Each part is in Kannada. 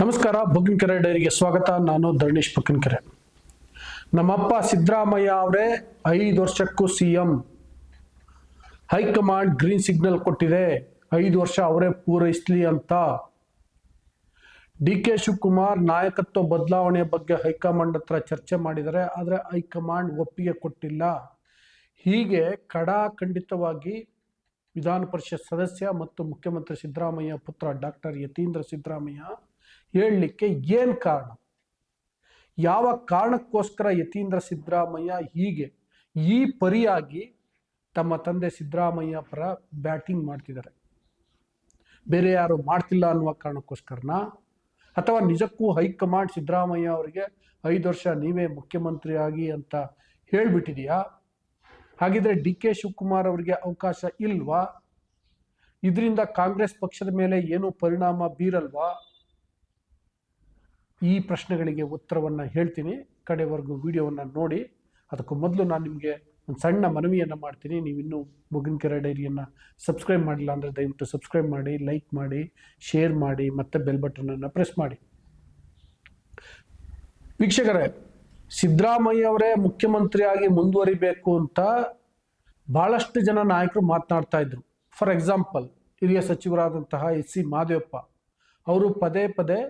ನಮಸ್ಕಾರ ಬಗ್ಗಿನಕೆರೆ ಡೈರಿಗೆ ಸ್ವಾಗತ. ನಾನು ಧರಣೇಶ್ ಬಗ್ಗಿನಕೆರೆ ನಮ್ಮಪ್ಪ ಸಿದ್ದರಾಮಯ್ಯ ಅವರೇ ಐದು ವರ್ಷಕ್ಕೂ C M high command green signal ಕೊಟ್ಟಿದೆ. ಐದು ವರ್ಷ ಅವರೇ ಪೂರೈಸಲಿ ಅಂತ. ಡಿ ಕೆ ಶಿವಕುಮಾರ್ ನಾಯಕತ್ವ ಬದಲಾವಣೆ ಬಗ್ಗೆ ಹೈಕಮಾಂಡ್ ಹತ್ರ ಚರ್ಚೆ ಮಾಡಿದರೆ ಆದರೆ ಹೈಕಮಾಂಡ್ ಒಪ್ಪಿಗೆ ಕೊಟ್ಟಿಲ್ಲ. ಹೀಗೆ ಕಡಾಖಂಡಿತವಾಗಿ ವಿಧಾನ ಪರಿಷತ್ ಸದಸ್ಯ ಮತ್ತು ಮುಖ್ಯಮಂತ್ರಿ ಸಿದ್ದರಾಮಯ್ಯ ಪುತ್ರ ಡಾಕ್ಟರ್ ಯತೀಂದ್ರ ಸಿದ್ದರಾಮಯ್ಯ ಹೇಳಲಿಕ್ಕೆ ಏನು ಕಾರಣ? ಯಾವ ಕಾರಣಕ್ಕೋಸ್ಕರ ಯತೀಂದ್ರ ಸಿದ್ದರಾಮಯ್ಯ ಹೀಗೆ ಈ ಪರಿಯಾಗಿ ತಮ್ಮ ತಂದೆ ಸಿದ್ದರಾಮಯ್ಯ ಪರ ಬ್ಯಾಟಿಂಗ್ ಮಾಡ್ತಿದ್ದಾರೆ? ಬೇರೆ ಯಾರು ಮಾಡ್ತಿಲ್ಲ ಅನ್ನುವ ಕಾರಣಕ್ಕೋಸ್ಕರನ? ಅಥವಾ ನಿಜಕ್ಕೂ ಹೈಕಮಾಂಡ್ ಸಿದ್ದರಾಮಯ್ಯ ಅವರಿಗೆ ಐದು ವರ್ಷ ನೀವೇ ಮುಖ್ಯಮಂತ್ರಿ ಆಗಿ ಅಂತ ಹೇಳಿಬಿಟ್ಟಿದೆಯಾ? ಹಾಗಿದ್ರೆ ಡಿ ಕೆ ಶಿವಕುಮಾರ್ ಅವರಿಗೆ ಅವಕಾಶ ಇಲ್ವಾ? ಇದರಿಂದ ಕಾಂಗ್ರೆಸ್ ಪಕ್ಷದ ಮೇಲೆ ಏನು ಪರಿಣಾಮ ಬೀರಲ್ವಾ? ಈ ಪ್ರಶ್ನೆಗಳಿಗೆ ಉತ್ತರವನ್ನು ಹೇಳ್ತೀನಿ. ಕಡೆವರೆಗೂ ವಿಡಿಯೋವನ್ನು ನೋಡಿ. ಅದಕ್ಕೂ ಮೊದಲು ನಾನು ನಿಮಗೆ ಒಂದು ಸಣ್ಣ ಮನವಿಯನ್ನು ಮಾಡ್ತೀನಿ. ನೀವು ಇನ್ನೂ ಮುಗಿನಕೆರೆ ಡೈರಿಯನ್ನು ಸಬ್ಸ್ಕ್ರೈಬ್ ಮಾಡಿಲ್ಲ ಅಂದರೆ ದಯವಿಟ್ಟು ಸಬ್ಸ್ಕ್ರೈಬ್ ಮಾಡಿ, ಲೈಕ್ ಮಾಡಿ, ಶೇರ್ ಮಾಡಿ, ಮತ್ತು ಬೆಲ್ ಬಟನನ್ನು ಪ್ರೆಸ್ ಮಾಡಿ. ವೀಕ್ಷಕರೇ, ಸಿದ್ದರಾಮಯ್ಯ ಅವರೇ ಮುಖ್ಯಮಂತ್ರಿಯಾಗಿ ಮುಂದುವರಿಬೇಕು ಅಂತ ಭಾಳಷ್ಟು ಜನ ನಾಯಕರು ಮಾತನಾಡ್ತಾ ಇದ್ರು. ಫಾರ್ ಎಕ್ಸಾಂಪಲ್, ಹಿರಿಯ ಸಚಿವರಾದಂತಹ ಎಸ್ ಸಿ ಮಾದೇವಪ್ಪ, ಅವರು ಪದೇ ಪದೇ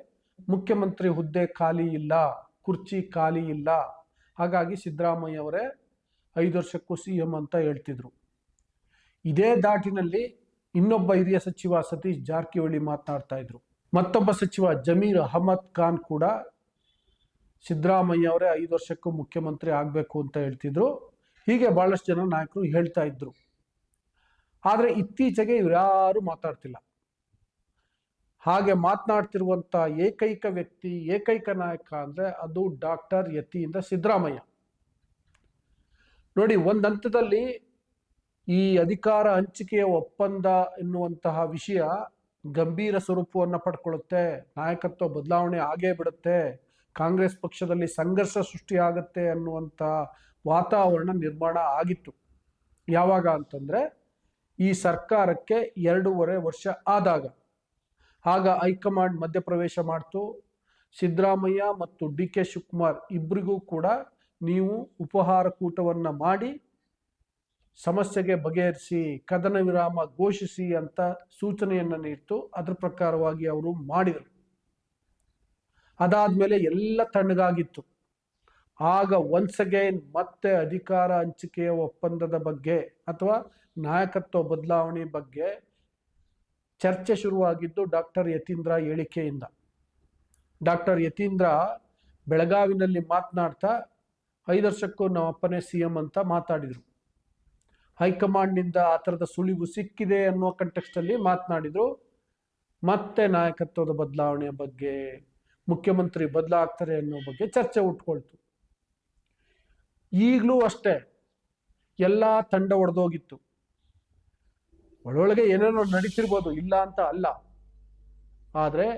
ಮುಖ್ಯಮಂತ್ರಿ ಹುದ್ದೆ ಖಾಲಿ ಇಲ್ಲ, ಕುರ್ಚಿ ಖಾಲಿ ಇಲ್ಲ. ಹಾಗಾಗಿ ಸಿದ್ದರಾಮಯ್ಯ ಅವರೇ ಐದು ವರ್ಷಕ್ಕೂ ಸಿ ಎಂ ಅಂತ ಹೇಳ್ತಿದ್ರು. ಇದೇ ದಾಟಿನಲ್ಲಿ ಇನ್ನೊಬ್ಬ ಹಿರಿಯ ಸಚಿವ ಸತೀಶ್ ಜಾರಕಿಹೊಳಿ ಮಾತನಾಡ್ತಾ ಇದ್ರು. ಮತ್ತೊಬ್ಬ ಸಚಿವ ಜಮೀರ್ ಅಹಮದ್ ಖಾನ್ ಕೂಡ ಸಿದ್ದರಾಮಯ್ಯ ಅವರೇ ಐದು ವರ್ಷಕ್ಕೂ ಮುಖ್ಯಮಂತ್ರಿ ಆಗಬೇಕು ಅಂತ ಹೇಳ್ತಿದ್ರು. ಹೀಗೆ ಬಹಳಷ್ಟು ಜನ ನಾಯಕರು ಹೇಳ್ತಾ ಇದ್ರು. ಆದರೆ ಇತ್ತೀಚೆಗೆ ಯಾರು ಮಾತಾಡ್ತಿಲ್ಲ. ಹಾಗೆ ಮಾತನಾಡ್ತಿರುವಂಥ ಏಕೈಕ ವ್ಯಕ್ತಿ, ಏಕೈಕ ನಾಯಕ ಅಂದರೆ ಅದು ಡಾಕ್ಟರ್ ಯತಿಯಿಂದ ಸಿದ್ದರಾಮಯ್ಯ. ನೋಡಿ, ಒಂದು ಹಂತದಲ್ಲಿ ಈ ಅಧಿಕಾರ ಹಂಚಿಕೆಯ ಒಪ್ಪಂದ ಎನ್ನುವಂತಹ ವಿಷಯ ಗಂಭೀರ ಸ್ವರೂಪವನ್ನು ಪಡ್ಕೊಳ್ಳುತ್ತೆ, ನಾಯಕತ್ವ ಬದಲಾವಣೆ ಆಗೇ ಬಿಡುತ್ತೆ, ಕಾಂಗ್ರೆಸ್ ಪಕ್ಷದಲ್ಲಿ ಸಂಘರ್ಷ ಸೃಷ್ಟಿಯಾಗತ್ತೆ ಅನ್ನುವಂಥ ವಾತಾವರಣ ನಿರ್ಮಾಣ ಆಗಿತ್ತು. ಯಾವಾಗ ಅಂತಂದರೆ ಈ ಸರ್ಕಾರಕ್ಕೆ ಎರಡೂವರೆ ವರ್ಷ ಆದಾಗ. ಆಗ ಹೈಕಮಾಂಡ್ ಮಧ್ಯಪ್ರವೇಶ ಮಾಡ್ತು. ಸಿದ್ದರಾಮಯ್ಯ ಮತ್ತು ಡಿ ಕೆ ಶಿವಕುಮಾರ್ ಇಬ್ಬರಿಗೂ ಕೂಡ ನೀವು ಉಪಹಾರ ಕೂಟವನ್ನು ಮಾಡಿ ಸಮಸ್ಯೆಗೆ ಬಗೆಹರಿಸಿ, ಕದನ ವಿರಾಮ ಘೋಷಿಸಿ ಅಂತ ಸೂಚನೆಯನ್ನು ನೀಡ್ತು. ಅದ್ರ ಪ್ರಕಾರವಾಗಿ ಅವರು ಮಾಡಿದರು. ಅದಾದ್ಮೇಲೆ ಎಲ್ಲ ತಣ್ಣಗಾಗಿತ್ತು. ಆಗ ಒನ್ಸ್ ಅಗೈನ್ ಮತ್ತೆ ಅಧಿಕಾರ ಹಂಚಿಕೆಯ ಒಪ್ಪಂದದ ಬಗ್ಗೆ ಅಥವಾ ನಾಯಕತ್ವ ಬದಲಾವಣೆ ಬಗ್ಗೆ ಚರ್ಚೆ ಶುರುವಾಗಿದ್ದು ಡಾಕ್ಟರ್ ಯತೀಂದ್ರ ಹೇಳಿಕೆಯಿಂದ. ಡಾಕ್ಟರ್ ಯತೀಂದ್ರ ಬೆಳಗಾವಿನಲ್ಲಿ ಮಾತನಾಡ್ತಾ, ಐದು ವರ್ಷಕ್ಕೂ ನಮ್ಮ ಅಪ್ಪನೇ ಸಿ ಎಂ ಅಂತ ಮಾತಾಡಿದರು. ಹೈಕಮಾಂಡ್ನಿಂದ ಆ ಥರದ ಸುಳಿವು ಸಿಕ್ಕಿದೆ ಅನ್ನೋ ಕಂಟೆಕ್ಸ್ಟಲ್ಲಿ ಮಾತನಾಡಿದರು. ಮತ್ತೆ ನಾಯಕತ್ವದ ಬದಲಾವಣೆಯ ಬಗ್ಗೆ, ಮುಖ್ಯಮಂತ್ರಿ ಬದಲಾಗ್ತಾರೆ ಅನ್ನೋ ಬಗ್ಗೆ ಚರ್ಚೆ ಉಟ್ಕೊಳ್ತು. ಈಗಲೂ ಅಷ್ಟೇ, ಎಲ್ಲ ತಂಡ ಒಡೆದೋಗಿತ್ತು. ಒಳೊಳಗೆ ಏನೇನೋ ನಡೀತಿರ್ಬೋದು, ಇಲ್ಲ ಅಂತ ಅಲ್ಲ. ಆದರೆ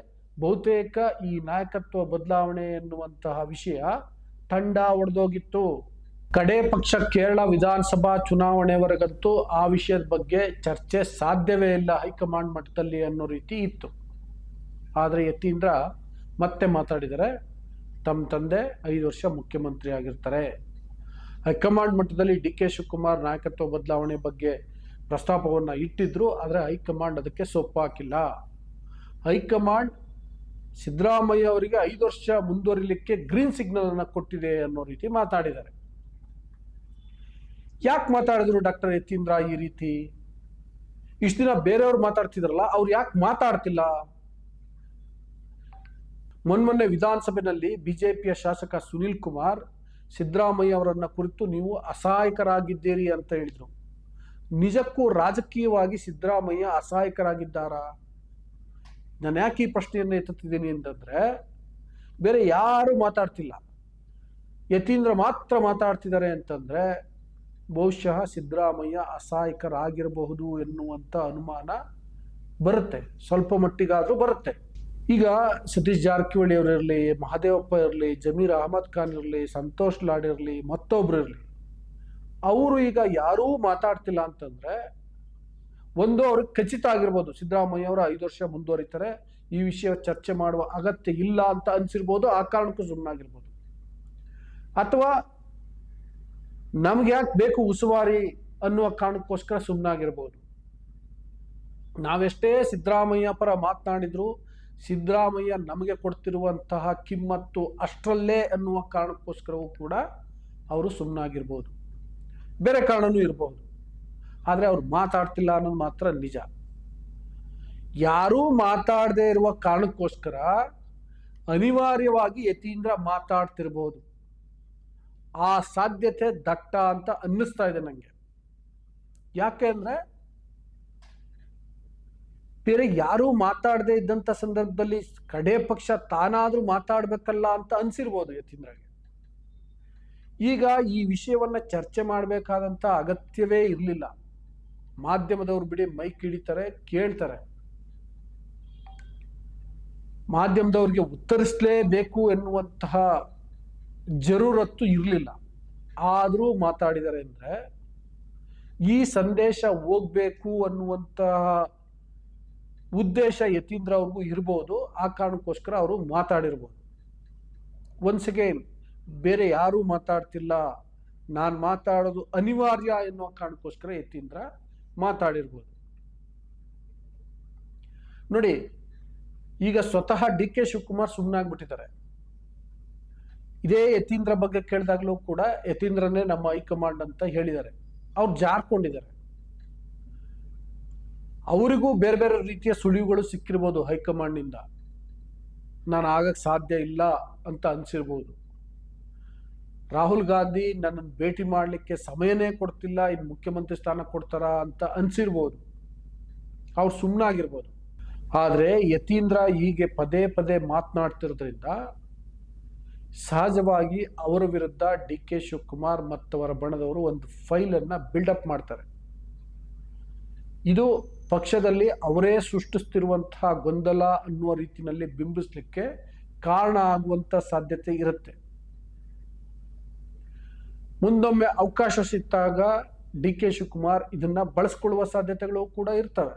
ಬಹುತೇಕ ಈ ನಾಯಕತ್ವ ಬದಲಾವಣೆ ಎನ್ನುವಂತಹ ವಿಷಯ ತಂಡ ಒಡೆದೋಗಿತ್ತು. ಕಡೆ ಪಕ್ಷ ಕೇರಳ ವಿಧಾನಸಭಾ ಚುನಾವಣೆವರೆಗಂತೂ ಆ ವಿಷಯದ ಬಗ್ಗೆ ಚರ್ಚೆ ಸಾಧ್ಯವೇ ಇಲ್ಲ ಹೈಕಮಾಂಡ್ ಮಟ್ಟದಲ್ಲಿ ಅನ್ನೋ ರೀತಿ ಇತ್ತು. ಆದರೆ ಯತೀಂದ್ರ ಮತ್ತೆ ಮಾತಾಡಿದರೆ ತಮ್ಮ ತಂದೆ ಐದು ವರ್ಷ ಮುಖ್ಯಮಂತ್ರಿ ಆಗಿರ್ತಾರೆ ಹೈಕಮಾಂಡ್ ಮಟ್ಟದಲ್ಲಿ ಡಿ ಕೆ ಶಿವಕುಮಾರ್ ನಾಯಕತ್ವ ಬದಲಾವಣೆ ಬಗ್ಗೆ ಪ್ರಸ್ತಾಪವನ್ನು ಇಟ್ಟಿದ್ರು, ಆದರೆ ಹೈಕಮಾಂಡ್ ಅದಕ್ಕೆ ಸೊಪ್ಪಾಕಿಲ್ಲ. ಹೈಕಮಾಂಡ್ ಸಿದ್ದರಾಮಯ್ಯ ಅವರಿಗೆ ಐದು ವರ್ಷ ಮುಂದುವರಿಲಿಕ್ಕೆ ಗ್ರೀನ್ ಸಿಗ್ನಲ್ ಅನ್ನು ಕೊಟ್ಟಿದೆ ಅನ್ನೋ ರೀತಿ ಮಾತಾಡಿದ್ದಾರೆ. ಯಾಕೆ ಮಾತಾಡಿದ್ರು ಡಾಕ್ಟರ್ ಯತೀಂದ್ರ ಈ ರೀತಿ? ಇಷ್ಟು ದಿನ ಬೇರೆಯವ್ರು ಮಾತಾಡ್ತಿದ್ರಲ್ಲ, ಅವ್ರು ಯಾಕೆ ಮಾತಾಡ್ತಿಲ್ಲ? ಮೊನ್ಮೊನ್ನೆ ವಿಧಾನಸಭೆಯಲ್ಲಿ ಬಿಜೆಪಿಯ ಶಾಸಕ ಸುನಿಲ್ ಕುಮಾರ್, ಸಿದ್ದರಾಮಯ್ಯ ಅವರನ್ನ ಕುರಿತು ನೀವು ಅಸಹಾಯಕರಾಗಿದ್ದೀರಿ ಅಂತ ಹೇಳಿದ್ರು. ನಿಜಕ್ಕೂ ರಾಜಕೀಯವಾಗಿ ಸಿದ್ದರಾಮಯ್ಯ ಅಸಹಾಯಕರಾಗಿದ್ದಾರಾ? ನಾನು ಯಾಕೆ ಈ ಪ್ರಶ್ನೆಯನ್ನು ಎತ್ತುತ್ತಿದ್ದೀನಿ ಅಂತಂದ್ರೆ, ಬೇರೆ ಯಾರು ಮಾತಾಡ್ತಿಲ್ಲ. ಯತೀಂದ್ರ ಮಾತ್ರ ಮಾತಾಡ್ತಿದ್ದಾರೆ ಅಂತಂದ್ರೆ, ಬಹುಶಃ ಸಿದ್ದರಾಮಯ್ಯ ಅಸಹಾಯಕರಾಗಿರಬಹುದು ಎನ್ನುವಂಥ ಅನುಮಾನ ಬರುತ್ತೆ. ಸ್ವಲ್ಪ ಮಟ್ಟಿಗಾದರೂ ಬರುತ್ತೆ. ಈಗ ಸತೀಶ್ ಜಾರಕಿಹೊಳಿ ಅವರಿರಲಿ ಮಹದೇವಪ್ಪ ಇರಲಿ, ಜಮೀರ್ ಅಹಮದ್ ಖಾನ್ ಇರಲಿ, ಸಂತೋಷ್ ಲಾಡ್ ಇರಲಿ, ಮತ್ತೊಬ್ರು ಇರಲಿ ಅವರು ಈಗ ಯಾರೂ ಮಾತಾಡ್ತಿಲ್ಲ ಅಂತಂದ್ರೆ ಒಂದು ಅವ್ರಿಗೆ ಖಚಿತ ಆಗಿರ್ಬೋದು, ಸಿದ್ದರಾಮಯ್ಯ ಅವರು ಐದು ವರ್ಷ ಮುಂದುವರಿತಾರೆ, ಈ ವಿಷಯ ಚರ್ಚೆ ಮಾಡುವ ಅಗತ್ಯ ಇಲ್ಲ ಅಂತ ಅನ್ಸಿರ್ಬೋದು, ಆ ಕಾರಣಕ್ಕೂ ಸುಮ್ಮನಾಗಿರ್ಬೋದು ಅಥವಾ ನಮ್ಗೆ ಯಾಕೆ ಬೇಕು ಉಸುವಾರಿ ಅನ್ನುವ ಕಾರಣಕ್ಕೋಸ್ಕರ ಸುಮ್ಮನಾಗಿರ್ಬೋದು ನಾವೆಷ್ಟೇ ಸಿದ್ದರಾಮಯ್ಯ ಪರ ಮಾತನಾಡಿದ್ರು ಸಿದ್ದರಾಮಯ್ಯ ನಮಗೆ ಕೊಡ್ತಿರುವಂತಹ ಕಿಮ್ಮತ್ತು ಅಷ್ಟರಲ್ಲೇ ಅನ್ನುವ ಕಾರಣಕ್ಕೋಸ್ಕರವೂ ಕೂಡ ಅವರು ಸುಮ್ಮನಾಗಿರ್ಬೋದು ಬೇರೆ ಕಾರಣನೂ ಇರಬಹುದು ಆದರೆ ಅವ್ರು ಮಾತಾಡ್ತಿಲ್ಲ ಅನ್ನೋದು ಮಾತ್ರ ನಿಜ. ಯಾರೂ ಮಾತಾಡದೇ ಇರುವ ಕಾರಣಕ್ಕೋಸ್ಕರ ಅನಿವಾರ್ಯವಾಗಿ ಯತೀಂದ್ರ ಮಾತಾಡ್ತಿರ್ಬೋದು. ಆ ಸಾಧ್ಯತೆ ದಟ್ಟ ಅಂತ ಅನ್ನಿಸ್ತಾ ಇದೆ ನನಗೆ ಯಾಕೆ ಅಂದರೆ ಬೇರೆ ಯಾರೂ ಮಾತಾಡದೇ ಇದ್ದಂಥ ಸಂದರ್ಭದಲ್ಲಿ ಕಡೆ ಪಕ್ಷ ತಾನಾದರೂ ಮಾತಾಡಬೇಕಲ್ಲ ಅಂತ ಅನಿಸಿರ್ಬೋದು ಯತೀಂದ್ರಗೆ. ಈಗ ಈ ವಿಷಯವನ್ನ ಚರ್ಚೆ ಮಾಡಬೇಕಾದಂತ ಅಗತ್ಯವೇ ಇರಲಿಲ್ಲ. ಮಾಧ್ಯಮದವ್ರು ಬಿಡಿ ಮೈಕ್ ಹಿಡಿತಾರೆ, ಕೇಳ್ತಾರೆ. ಮಾಧ್ಯಮದವ್ರಿಗೆ ಉತ್ತರಿಸಲೇಬೇಕು ಎನ್ನುವಂತಹ ಜರೂರತ್ತು ಇರಲಿಲ್ಲ. ಆದರೂ ಮಾತಾಡಿದ್ದಾರೆ ಅಂದರೆ, ಈ ಸಂದೇಶ ಹೋಗ್ಬೇಕು ಅನ್ನುವಂತಹ ಉದ್ದೇಶ ಯತೀಂದ್ರ ಅವ್ರಿಗೂ ಇರ್ಬೋದು, ಆ ಕಾರಣಕ್ಕೋಸ್ಕರ ಅವರು ಮಾತಾಡಿರ್ಬೋದು. ಒನ್ಸ್ ಅಗೇನ್ ಬೇರೆ ಯಾರೂ ಮಾತಾಡ್ತಿಲ್ಲ. ನಾನು ಮಾತಾಡೋದು ಅನಿವಾರ್ಯ ಎನ್ನುವ ಕಾರಣಕ್ಕೋಸ್ಕರ ಯತೀಂದ್ರ ಮಾತಾಡಿರ್ಬೋದು. ನೋಡಿ, ಈಗ ಸ್ವತಃ ಡಿ ಕೆ ಶಿವಕುಮಾರ್ ಸುಮ್ಮನಾಗ್ಬಿಟ್ಟಿದ್ದಾರೆ ಇದೇ ಯತೀಂದ್ರ ಬಗ್ಗೆ ಕೇಳಿದಾಗಲೂ ಕೂಡ ಯತೀಂದ್ರನೇ ನಮ್ಮ ಹೈಕಮಾಂಡ್ ಅಂತ ಹೇಳಿದ್ದಾರೆ. ಅವ್ರು ಜಾರ್ಕೊಂಡಿದ್ದಾರೆ. ಅವರಿಗೂ ಬೇರೆ ಬೇರೆ ರೀತಿಯ ಸುಳಿವುಗಳು ಸಿಕ್ಕಿರ್ಬೋದು ಹೈಕಮಾಂಡ್ನಿಂದ. ನಾನು ಆಗಕ್ಕೆ ಸಾಧ್ಯ ಇಲ್ಲ ಅಂತ ಅನ್ಸಿರ್ಬೋದು. ರಾಹುಲ್ ಗಾಂಧಿ ನನ್ನನ್ನು ಭೇಟಿ ಮಾಡಲಿಕ್ಕೆ ಸಮಯನೇ ಕೊಡ್ತಿಲ್ಲ ಇನ್ನು ಮುಖ್ಯಮಂತ್ರಿ ಸ್ಥಾನ ಕೊಡ್ತಾರ ಅಂತ ಅನ್ಸಿರ್ಬೋದು. ಅವ್ರು ಸುಮ್ಮನಾಗಿರ್ಬೋದು ಆದರೆ ಯತೀಂದ್ರ ಹೀಗೆ ಪದೇ ಪದೇ ಮಾತನಾಡ್ತಿರೋದ್ರಿಂದ ಸಹಜವಾಗಿ ಅವರ ವಿರುದ್ಧ ಡಿ ಕೆ ಶಿವಕುಮಾರ್ ಮತ್ತವರ ಬಣದವರು ಒಂದು ಫೈಲನ್ನು ಬಿಲ್ಡಪ್ ಮಾಡ್ತಾರೆ. ಇದು ಪಕ್ಷದಲ್ಲಿ ಅವರೇ ಸೃಷ್ಟಿಸ್ತಿರುವಂತಹ ಗೊಂದಲ ಅನ್ನುವ ರೀತಿಯಲ್ಲಿ ಬಿಂಬಿಸಲಿಕ್ಕೆ ಕಾರಣ ಆಗುವಂತ ಸಾಧ್ಯತೆ ಇರುತ್ತೆ. ಮುಂದೊಮ್ಮೆ ಅವಕಾಶ ಸಿಕ್ಕಾಗ ಡಿ ಕೆ ಶಿವಕುಮಾರ್ ಇದನ್ನ ಬಳಸ್ಕೊಳ್ಳುವ ಸಾಧ್ಯತೆಗಳು ಕೂಡ ಇರ್ತವೆ.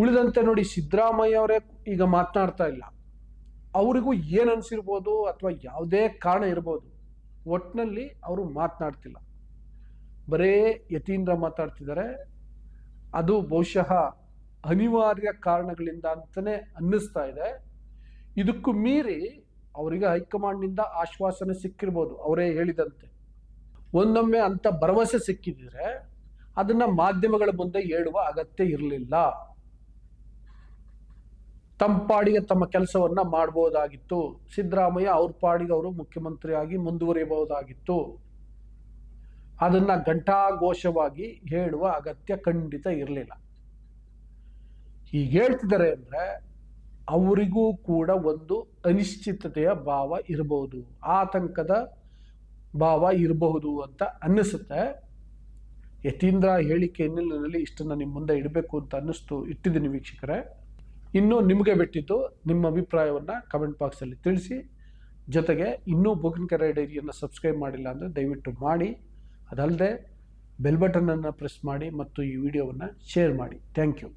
ಉಳಿದಂತೆ ನೋಡಿ ಸಿದ್ದರಾಮಯ್ಯ ಅವರೇ ಈಗ ಮಾತನಾಡ್ತಾ ಇಲ್ಲ. ಅವರಿಗೂ ಏನು ಅನಿಸಿರ್ಬೋದು ಅಥವಾ ಯಾವುದೇ ಕಾರಣ ಇರ್ಬೋದು ಒಟ್ಟಿನಲ್ಲಿ ಅವರು ಮಾತನಾಡ್ತಿಲ್ಲ. ಬರೇ ಯತೀಂದ್ರ ಮಾತಾಡ್ತಿದ್ದಾರೆ. ಅದು ಬಹುಶಃ ಅನಿವಾರ್ಯ ಕಾರಣಗಳಿಂದ ಅಂತಲೇ ಅನ್ನಿಸ್ತಾ ಇದೆ. ಇದಕ್ಕೂ ಮೀರಿ ಅವರಿಗೆ ಹೈಕಮಾಂಡ್ನಿಂದ ಆಶ್ವಾಸನೆ ಸಿಕ್ಕಿರ್ಬೋದು, ಅವರೇ ಹೇಳಿದಂತೆ. ಒಂದೊಮ್ಮೆ ಅಂತ ಭರವಸೆ ಸಿಕ್ಕಿದ್ರೆ ಅದನ್ನ ಮಾಧ್ಯಮಗಳ ಮುಂದೆ ಹೇಳುವ ಅಗತ್ಯ ಇರಲಿಲ್ಲ. ತಮ್ಮ ಪಾಡಿಗೆ ತಮ್ಮ ಕೆಲಸವನ್ನ ಮಾಡಬಹುದಾಗಿತ್ತು ಸಿದ್ದರಾಮಯ್ಯ ಅವ್ರ ಪಾಡಿಗೆ ಅವರು ಮುಖ್ಯಮಂತ್ರಿಯಾಗಿ ಮುಂದುವರಿಯಬಹುದಾಗಿತ್ತು. ಅದನ್ನ ಘಂಟಾಘೋಷವಾಗಿ ಹೇಳುವ ಅಗತ್ಯ ಖಂಡಿತ ಇರಲಿಲ್ಲ. ಈಗ ಹೇಳ್ತಿದ್ದಾರೆ ಅಂದ್ರೆ ಅವರಿಗೂ ಕೂಡ ಒಂದು ಅನಿಶ್ಚಿತತೆಯ ಭಾವ ಇರಬಹುದು, ಆತಂಕದ ಭಾವ ಇರಬಹುದು ಅಂತ ಅನ್ನಿಸುತ್ತೆ. ಯತೀಂದ್ರ ಹೇಳಿಕೆ ಹಿನ್ನೆಲೆಯಲ್ಲಿ ಇಷ್ಟನ್ನು ನಿಮ್ಮ ಮುಂದೆ ಇಡಬೇಕು ಅಂತ ಅನ್ನಿಸ್ತು, ಇಟ್ಟಿದ್ದೀನಿ ವೀಕ್ಷಕರೇ. ಇನ್ನು ನಿಮಗೆ ಬಿಟ್ಟಿದ್ದು ನಿಮ್ಮ ಅಭಿಪ್ರಾಯವನ್ನು ಕಮೆಂಟ್ ಬಾಕ್ಸಲ್ಲಿ ತಿಳಿಸಿ. ಜೊತೆಗೆ ಇನ್ನೂ ಕೆರೆ ಡೈರಿಯನ್ನು ಸಬ್ಸ್ಕ್ರೈಬ್ ಮಾಡಿಲ್ಲ ಅಂದರೆ ದಯವಿಟ್ಟು ಮಾಡಿ. ಅದಲ್ಲದೆ ಬೆಲ್ ಬಟನನ್ನು ಪ್ರೆಸ್ ಮಾಡಿ ಮತ್ತು ಈ ವಿಡಿಯೋವನ್ನು ಶೇರ್ ಮಾಡಿ. Thank you.